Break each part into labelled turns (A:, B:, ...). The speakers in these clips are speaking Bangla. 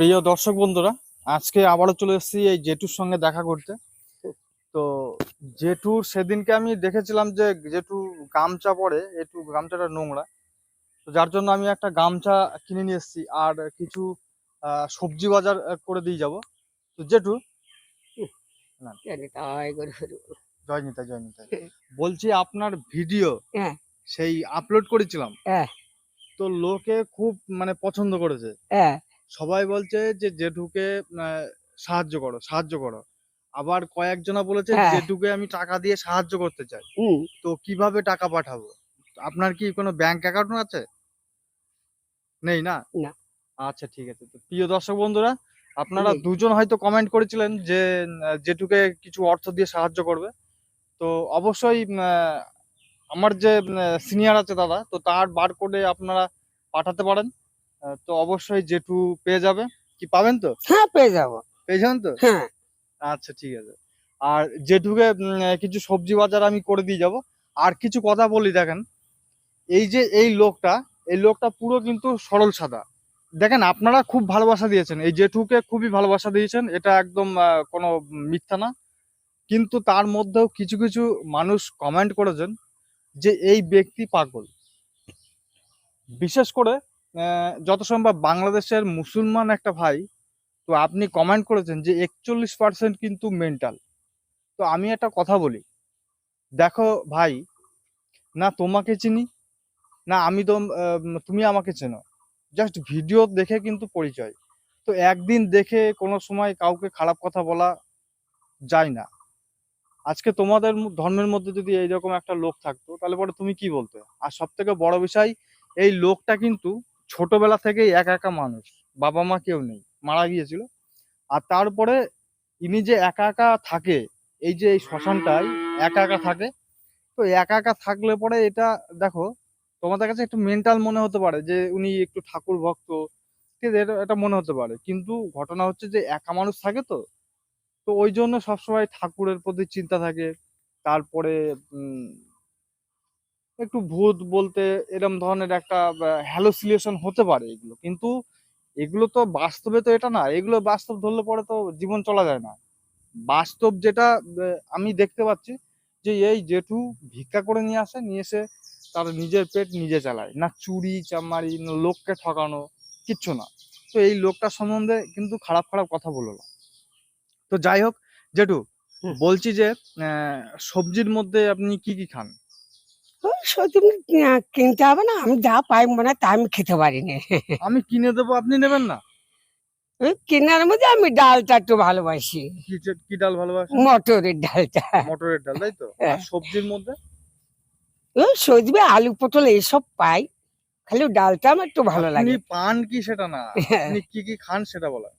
A: প্রিয় দর্শক বন্ধুরা আজকে আবারও চলে এসেছি এই জেঠুর সঙ্গে দেখা করতে। তো জেঠুর সেদিনকে আমি দেখেছিলাম যে জেঠু গামছা পরে একটু গামছাটা নোংরা। তো যার জন্য আমি একটা গামছা কিনে নিয়ে এসেছি আর কিছু সবজি বাজার করে দিয়ে যাব। তো জেঠু
B: জানি তাই করে ফেলব।
A: জয় নিতাই জয় নিতাই। বলছি আপনার ভিডিও
B: হ্যাঁ।
A: সেই আপলোড করেছিলাম।
B: হ্যাঁ।
A: তো লোকে খুব মানে পছন্দ করেছে।
B: হ্যাঁ।
A: সবাই বলছে যে জেঠুকে সাহায্য করো সাহায্য করো। আবার কয়েকজনা বলেছে
B: হ্যাঁ।
A: জেঠুকে আমি টাকা দিয়ে সাহায্য করতে চাই। তো কীভাবে টাকা পাঠাবো? আপনার কি কোনো ব্যাংক অ্যাকাউন্ট আছে? নেই না। আচ্ছা ঠিক আছে। তো প্রিয় দর্শক বন্ধুরা আপনারা দুজন হয়তো কমেন্ট করেছিলেন যে জেঠুকে কিছু অর্থ দিয়ে সাহায্য করবে। তো অবশ্যই আমার যে সিনিয়র আছে দাদা তো তার বার করে আপনারা পাঠাতে পারেন। তো অবশ্যই জেঠু পেয়ে যাবে। কি পাবেন তো?
B: হ্যাঁ পেয়ে যাব।
A: পেয়ে যাবেন তো?
B: হ্যাঁ।
A: আচ্ছা ঠিক আছে। আর জেঠুকে কিছু সবজি বাজার আমি করে দিয়ে যাব। আর কিছু কথা বলি দেখেন। এই যে এই লোকটা এই লোকটা পুরো কিন্তু সরল সাদা। দেখেন আপনারা খুব ভালোবাসা দিয়েছেন। এই জেঠুকে খুবই ভালোবাসা দিয়েছেন। এটা একদম কোনো মিথ্যা না। কিন্তু তার মধ্যেও কিছু কিছু মানুষ কমেন্ট করেছেন যে এই ব্যক্তি পাগল। বিশেষ করে যত সম্ভব বাংলাদেশের মুসলমান একটা ভাই, তো আপনি কমেন্ট করেছেন যে একচল্লিশ পার্সেন্ট কিন্তু মেন্টাল তো আমি একটা কথা বলি। দেখো ভাই, না তোমাকে চিনি, না আমি তো তুমি আমাকে চেনো। জাস্ট ভিডিও দেখে কিন্তু পরিচয়। তো একদিন দেখে কোনো সময় কাউকে খারাপ কথা বলা যায় না। আজকে তোমাদের ধর্মের মধ্যে যদি এইরকম একটা লোক থাকতো, তাহলে পরে তুমি কি বলতে? আর সব থেকে বড় বিষয়, এই লোকটা কিন্তু ছোটবেলা থেকেই একা একা মানুষ। বাবা মা কেউ নেই, মারা গিয়েছিল। আর তারপরে ইনি যে একা একা থাকে, এই যে এই শ্মশানটায় একা একা থাকে, তো একা একা থাকলে পরে এটা, দেখো, তোমাদের কাছে একটু মেন্টাল মনে হতে পারে যে উনি একটু ঠাকুর ভক্ত, ঠিক আছে, এটা এটা মনে হতে পারে। কিন্তু ঘটনা হচ্ছে যে একা মানুষ থাকে তো তো ওই জন্য সবসময় ঠাকুরের প্রতি চিন্তা থাকে। তারপরে একটু ভূত বলতে এরম ধরনের একটা হ্যালোসিলেশন হতে পারে এগুলো। কিন্তু এগুলো তো বাস্তবে তো এটা না। এগুলো বাস্তব ধরলে পরে তো জীবন চলা যায় না। বাস্তব যেটা আমি দেখতে পাচ্ছি যে এই জেঠু ভিক্ষা করে নিয়ে আসে নিয়ে এসে তার নিজের পেট নিজে চালায়। না চুরি চামারি না লোককে ঠকানো কিচ্ছু না। তো এই লোকটা সম্বন্ধে কিন্তু খারাপ খারাপ কথা বলল না। তো যাই হোক জেঠু বলছি যে আহ, সবজির মধ্যে আপনি কি কি খান?
B: সত্যি কিনতে হবে না আমি যা পাই মনে তা আমি খেতে পারি না।
A: আমি কিনে দেবো আপনি নেবেন না?
B: কেনার মধ্যে আমি ডালটা একটু ভালোবাসি।
A: কি ডাল ভালোবাসেন?
B: মটরের ডালটা।
A: মটরের ডাল তাই তো?
B: হ্যাঁ।
A: সবজির মধ্যে?
B: সজবে আলু পটল এসব পাই। খালি ডালটা আমার একটু ভালো লাগে।
A: পান কি সেটা না?
B: হ্যাঁ।
A: আপনি কি কি খান সেটা বলা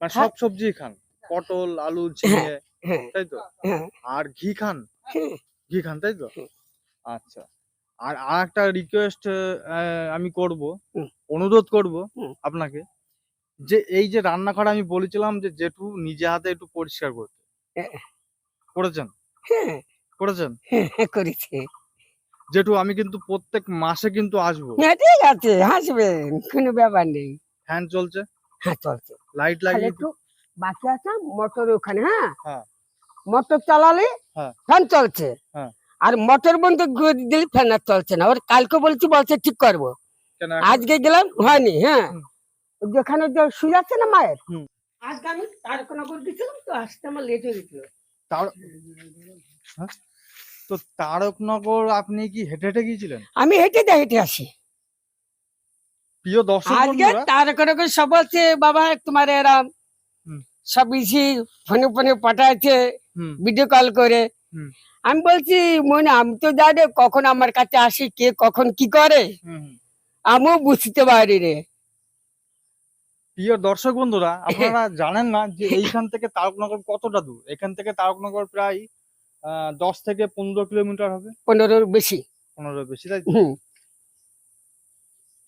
A: মানে
B: খা-
A: সব সবজি খান। পটল আলু ঝিঙে
B: হ্যাঁ।
A: তাই তো?
B: হ্যাঁ।
A: আর ঘি খান?
B: হ্যাঁ।
A: ঘি খান তাই তো। আচ্ছা। আর আর একটা রিকোয়েস্ট আমি করব অনুরোধ করব আপনাকে যে এই যে রান্নাঘর আমি বলেছিলাম যে জেঠু নিজে হাতে একটু পরিষ্কার করতে।
B: হ্যাঁ।
A: করেছেন?
B: হ্যাঁ।
A: করেছেন?
B: হ্যাঁ, করেছি।
A: জেঠু আমি কিন্তু প্রত্যেক মাসে কিন্তু আসব।
B: হ্যাঁ ঠিক আছে হাসবেন কোনো ব্যাপার নেই।
A: ফ্যান চলছে?
B: হ্যাঁ চলছে।
A: লাইট লাগিয়ে
B: একটু বাকি আছে মোটর ওখানে হ্যাঁ?
A: হ্যাঁ।
B: মোটর চালালে
A: হ্যাঁ।
B: ফ্যান চলছে।
A: হ্যাঁ।
B: আর মোটর বন্ধ দিলে ফ্যান আর চলছে না। ওর কালকে বলছি বলছে ঠিক করব। আজকে গেলাম হয়নি হ্যাঁ। যেখানে যে শুয়ে আছে না মায়ের আজকে আমি তারকনগর গেছিলাম তো আসতে আমার লেট হয়ে গেছিল।
A: হ্যাঁ? তো তারকনগর আপনি কি হেঁটে হেঁটে গিয়েছিলেন?
B: আমি হেঁটে দিয়ে হেঁটে আসি।
A: প্রিয় দর্শক
B: আজকে তারকনগর সব বলছে বাবা তোমার এরম। সব ইসি ফোনে ফোনে পাঠাচ্ছে ভিডিও কল করে। আমি বলছি মনে আমি তো জানি কখন আমার কাছে আসি কে কখন কি করে। আমিও বুঝতে পারি রে।
A: প্রিয় দর্শক বন্ধুরা আপনারা জানেন না যে এইখান থেকে তারকনগর কতটা দূর? এখান থেকে তারকনগর প্রায় দশ থেকে পনেরো কিলোমিটার হবে।
B: পনেরোর বেশি।
A: পনেরো বেশি তাই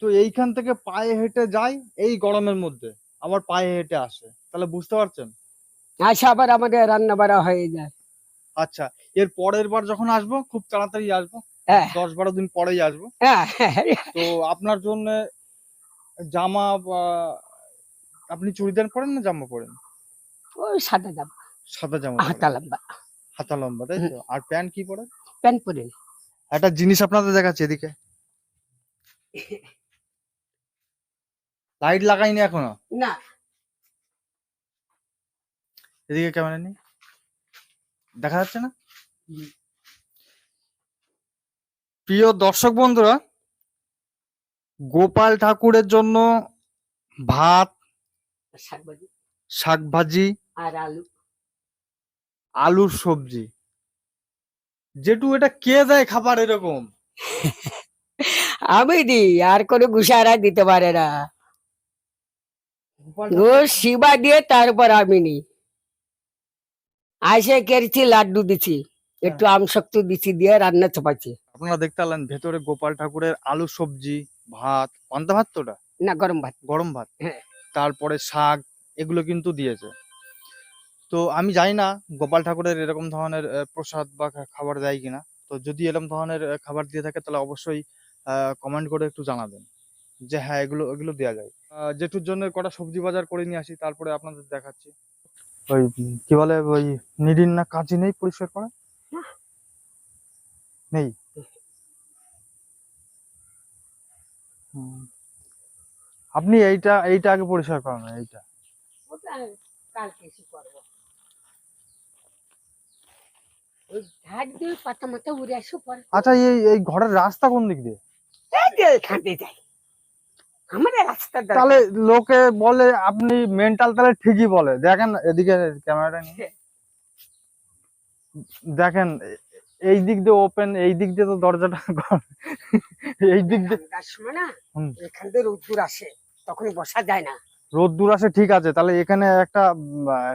A: তো? এইখান থেকে পায়ে হেঁটে যায় এই গরমের মধ্যে। আবার পায়ে হেঁটে আসে। তাহলে বুঝতে পারছেন?
B: আসে আবার আমাদের রান্না বাড়া হয়ে যায়।
A: আচ্ছা এর পরের বার যখন আসব খুব তাড়াতাড়ি আসব।
B: হ্যাঁ।
A: দশ বারো দিন পরেই আসব।
B: হ্যাঁ
A: তো আপনার জন্য জামা আপনি চুড়িদার পরেন না জামা পরেন?
B: ওই সাদা জামা।
A: সাদা জামা
B: হাতা লম্বা।
A: হাতা লম্বা তাই তো? আর প্যান্ট কি পরেন?
B: প্যান্ট পরে
A: একটা জিনিস আপনাদের দেখাচ্ছি এদিকে। লাইট লাগাইনি এখনও?
B: না।
A: এদিকে ক্যামেরা নেই দেখা যাচ্ছে না? প্রিয় দর্শক বন্ধুরা গোপাল ঠাকুরের জন্য ভাত
B: শাক ভাজি আর আলু।
A: আলুর সবজি। যেটু এটা কে দেয় খাবার এরকম?
B: আমি দি আর কোনো গুসারা দিতে পারে না। ও শিবা দিয়ে তারপর আমি নি আইসে কেড়েছি লাড্ডু দিছি একটু আমশক্ত দিছি দিয়ে রান্না চাপাচ্ছি
A: আপনারা দেখতে পেলেন ভেতরে গোপাল ঠাকুরের আলু সবজি ভাত পান্তা ভাত তো ওটা?
B: না গরম ভাত।
A: গরম ভাত।
B: হ্যাঁ।
A: তারপরে শাক এগুলো কিন্তু দিয়েছে। তো আমি জানি না গোপাল ঠাকুরের এরকম ধরনের প্রসাদ বা খাবার দেয় কিনা। তো যদি এরকম ধরনের খাবার দিয়ে থাকে তাহলে অবশ্যই কমেন্ট করে একটু জানাবেন। যে হ্যাঁ এগুলো এগুলো দেওয়া যায়। জেঠুর জন্য কটা সবজি বাজার করে নিয়ে আসি তারপরে আপনাদের দেখাচ্ছি। ওই কি বলে ওই নিডিন না কাঁচি নেই পরিষ্কার করা? নেই? আপনি এইটা এইটা আগে পরিষ্কার করেন এইটা।
B: কালকে এসে করব।
A: আচ্ছা এই এই ঘরের রাস্তা কোন দিক দিয়ে?
B: এই যে এখান দিয়ে যাই। আমার রাস্তা
A: তাহলে লোকে বলে আপনি মেন্টাল তাহলে ঠিকই বলে। দেখেন এদিকে ক্যামেরাটা নিয়ে। দেখেন এই দিক দিয়ে ওপেন এই দিক দিয়ে তো দরজাটা এই দিক দিয়ে
B: এখান দিয়ে রোদ্দুর আসে তখন বসা যায় না।
A: রোদ্দুর আসে ঠিক আছে। তাহলে এখানে একটা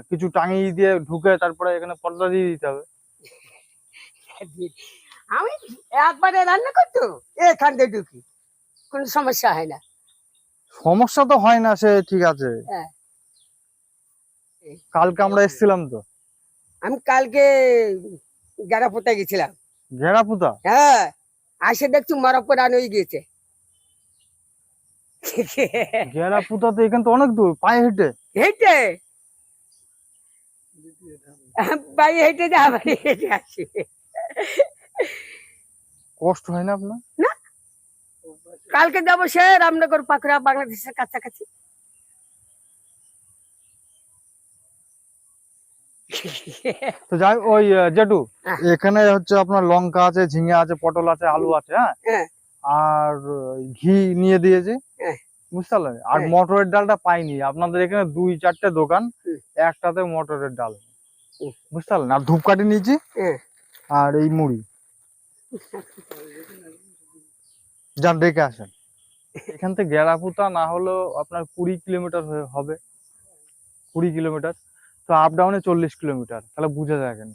A: কিছু টাঙিয়ে দিয়ে ঢুকে তারপরে এখানে পর্দা দিয়ে দিতে হবে।
B: আমি একবারে রান্না করতো এখান দিয়ে ঢুকি। কোনো সমস্যা হয় না।
A: সমস্যা তো হয় না সে ঠিক আছে।
B: হ্যাঁ।
A: কালকে আমরা এসেছিলাম তো।
B: আমি কালকে গেরা পোতা গেছিলাম।
A: ঘেরা পুতা
B: হ্যাঁ আসে দেখছি মরা পোড়ানো হয়ে গিয়েছে।
A: ঘেরা পুতা তো এখান তো অনেক দূর পায়ে হেঁটে।
B: হেঁটে? বাই হেঁটে যা বাড়ি হেঁটে আসি।
A: কষ্ট হয় না আপনার?
B: কালকে যাব সে রামনগর পাকড়া বাংলাদেশের কাছাকাছি
A: তো যাই ওই জেঠু
B: হ্যাঁ।
A: এখানে হচ্ছে আপনার লঙ্কা আছে ঝিঙে আছে পটল আছে আলু আছে হ্যাঁ
B: হ্যাঁ।
A: আর ঘি নিয়ে দিয়েছে
B: হ্যাঁ।
A: বুঝতে পারলেন আর। মটরের ডালটা পাইনি আপনাদের এখানে দুই চারটে দোকান একটাতে মটরের ডাল বুঝতে পারলেন আর ধূপকাঠি নিয়েছি। আর এই মুড়ি যান ডেকে আসেন। এখান থেকে গেরাপুতা না হলেও আপনার কুড়ি কিলোমিটার হবে। কুড়ি কিলোমিটার। তো আপ ডাউনে চল্লিশ কিলোমিটার। তাহলে বুঝে দেখেন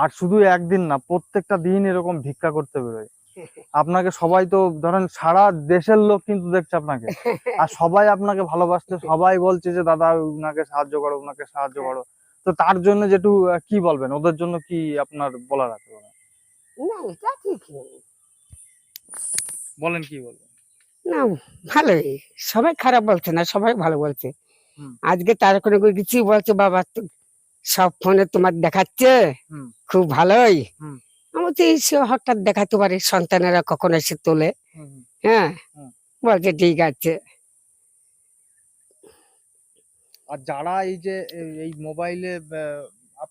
A: আর শুধু একদিন না প্রত্যেকটা দিন এরকম ভিক্ষা করতে বেরোয়। আপনাকে সবাই তো ধরেন সারা দেশের লোক কিন্তু দেখছে আপনাকে। আর সবাই আপনাকে ভালোবাসছে সবাই বলছে যে দাদা উনাকে সাহায্য করো উনাকে সাহায্য করো। তো তার জন্য যেটু কি বলবেন? ওদের জন্য কি আপনার বলার আছে
B: না এটা ঠিক
A: বলেন কি বলবেন?
B: না ভালোই। সবাই খারাপ বলছে না সবাই ভালো বলছে। আজকে তার কোনো কিছু বলছে বাবা সব ফোনে তোমার দেখাচ্ছে। খুব ভালোই। আমি তো সে হঠাৎ দেখাতে পারে সন্তানেরা কখন এসে তোলে। হ্যাঁ। বলছে ঠিক আছে।
A: আর যারা এই যে এই মোবাইলে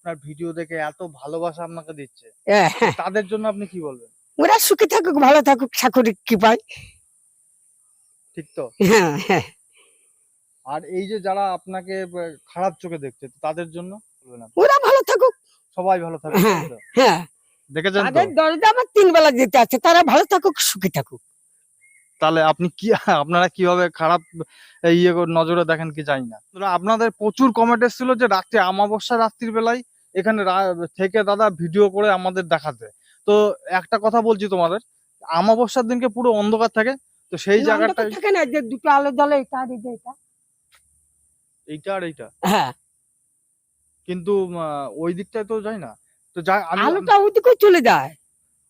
A: আপনার ভিডিও দেখে এত ভালোবাসা আপনাকে দিচ্ছে।
B: হ্যাঁ,
A: তাদের জন্য আপনি কি বলবেন?
B: ওরা সুখী থাকুক ভালো থাকুক চাকরি কি পায়।
A: ঠিক তো?
B: হ্যাঁ হ্যাঁ।
A: আর এই যে যারা আপনাকে খারাপ চোখে দেখছে তাদের জন্য
B: ওরা ভালো থাকুক।
A: সবাই ভালো থাকুক
B: হ্যাঁ। হ্যাঁ।
A: দেখেছেন
B: তাদের দরজা আমার তিন বেলা যেতে আছে তারা ভালো থাকুক সুখী থাকুক।
A: তাহলে আপনি কি আপনারা কীভাবে খারাপ ইয়ে নজরে দেখেন কি জানি না। আপনাদের প্রচুর কমেন্ট এসেছিল যে রাত্রে আমাবস্যা রাত্রির বেলায় এখানে থেকে দাদা ভিডিও করে আমাদের দেখাতে। তো একটা কথা বলছি তোমাদের আমাবস্যার দিনকে পুরো অন্ধকার থাকে তো সেই জায়গাটা
B: থাকে না যে দুটো আলো জ্বলে এটা আর এটা।
A: এইটা আর এইটা?
B: হ্যাঁ।
A: কিন্তু ওই দিকটায় তো যায় না। তো যা আমি
B: আলোটা ওইদিকে চলে যায়।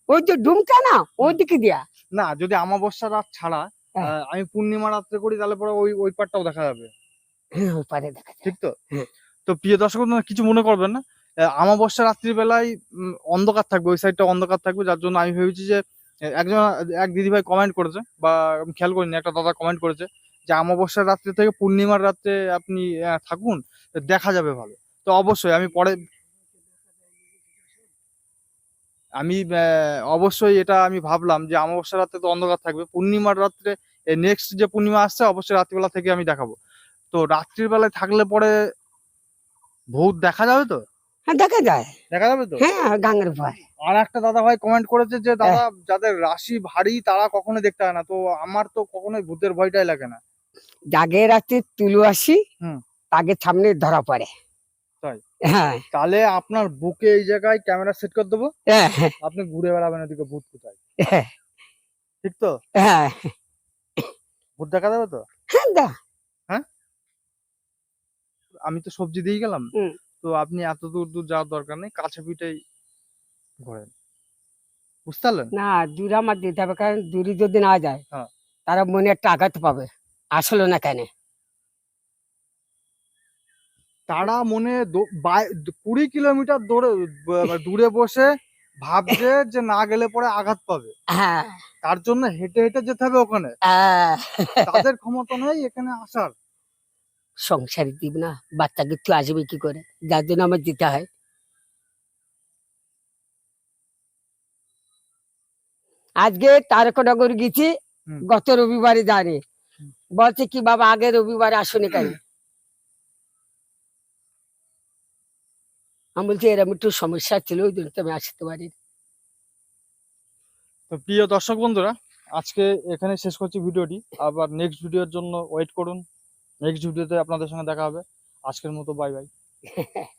B: ওই যে ডুমটা না ওইদিকে দিয়া।
A: না যদি আমাবস্যা রাত ছাড়া
B: হ্যাঁ।
A: আমি পূর্ণিমা রাত্রে করি তাহলে পরে ওই ওই পার্টটাও দেখা যাবে।
B: হ্যাঁ ওই পারে দেখা যায়।
A: ঠিক তো?
B: হ্যাঁ।
A: তো প্রিয় দর্শক কিছু মনে করবেন না? আমাবস্যা রাত্রিবেলায় অন্ধকার থাকবে, ওই সাইডটা অন্ধকার থাকবে, যার জন্য আমি ভেবেছি যে একজন, এক দিদিভাই কমেন্ট করেছে, বা আমি খেয়াল করিনি, একটা দাদা কমেন্ট করেছে, যে আমাবস্যার রাত্রি থেকে পূর্ণিমার রাত্রে আপনি থাকুন দেখা যাবে ভালো। তো অবশ্যই আমি পরে, আমি অবশ্যই এটা আমি ভাবলাম যে অমাবস্যা রাত্রে তো অন্ধকার থাকবে, পূর্ণিমার রাত্রে নেক্সট যে পূর্ণিমা আসছে, অবশ্যই রাত্রিবেলা থেকে আমি দেখাবো। তো রাত্রির বেলায় থাকলে পরে ভূত দেখা যাবে তো?
B: হ্যাঁ দেখা যায়।
A: দেখা যাবে তো?
B: হ্যাঁ গাঙের ভয়।
A: আর একটা দাদা ভাই কমেন্ট করেছে যে দাদা যাদের রাশি ভারী তারা কখনোই দেখতে হয় না। তো আমার তো কখনোই ভূতের ভয়টাই লাগে না।
B: জাগে রাতে তুলু আসি। তাকে সামনে ধরা পড়ে। হ্যাঁ।
A: তাহলে আপনার বুকে এই জায়গায় ক্যামেরা সেট করে দেবো।
B: হ্যাঁ,
A: আপনি ঘুরে বেড়াবেন ওদিকে ভূত কোথায়?
B: হ্যাঁ,
A: ঠিক তো?
B: হ্যাঁ।
A: ভূত দেখা যাবে তো?
B: হ্যাঁ
A: আমি তো সবজি দিয়ে গেলাম।
B: হুম।
A: তো আপনি এত দূর দূর যাওয়ার দরকার নেই কাছে পিঠেই ঘোরেন। বুঝতে পারলেন?
B: না দূরে আমার দিতে হবে কারণ দূরে যদি না যায়
A: হ্যাঁ।
B: তারা মনে একটা আঘাত পাবে। আসলো না কেন?
A: তারা মনে দো- বাই- কুড়ি কিলোমিটার দূরে ব- দূরে বসে ভাবছে যে না গেলে পরে আঘাত পাবে।
B: হ্যাঁ।
A: তার জন্য হেঁটে হেঁটে যেতে হবে ওখানে।
B: হ্যাঁ।
A: তাদের ক্ষমতা নেই এখানে আসার।
B: সংসারে দিব না বাচ্চাকে একটু আসবে কি করে? যার জন্য আমার দিতে হয়। আজকে তারকনগর গেছি গত রবিবারে জানি। বলছে কি বাবা আগে রবিবারে আসুনি কেন? আমি বলছি এরকম একটু সমস্যা ছিল ওই জন্য আমি আসতে পারি
A: তো প্রিয় দর্শক বন্ধুরা আজকে এখানে শেষ করছি ভিডিওটি। আবার নেক্সট ভিডিওর জন্য ওয়েট করুন। নেক্সট ভিডিওতে আপনাদের সঙ্গে দেখা হবে। আজকের মতো বাই বাই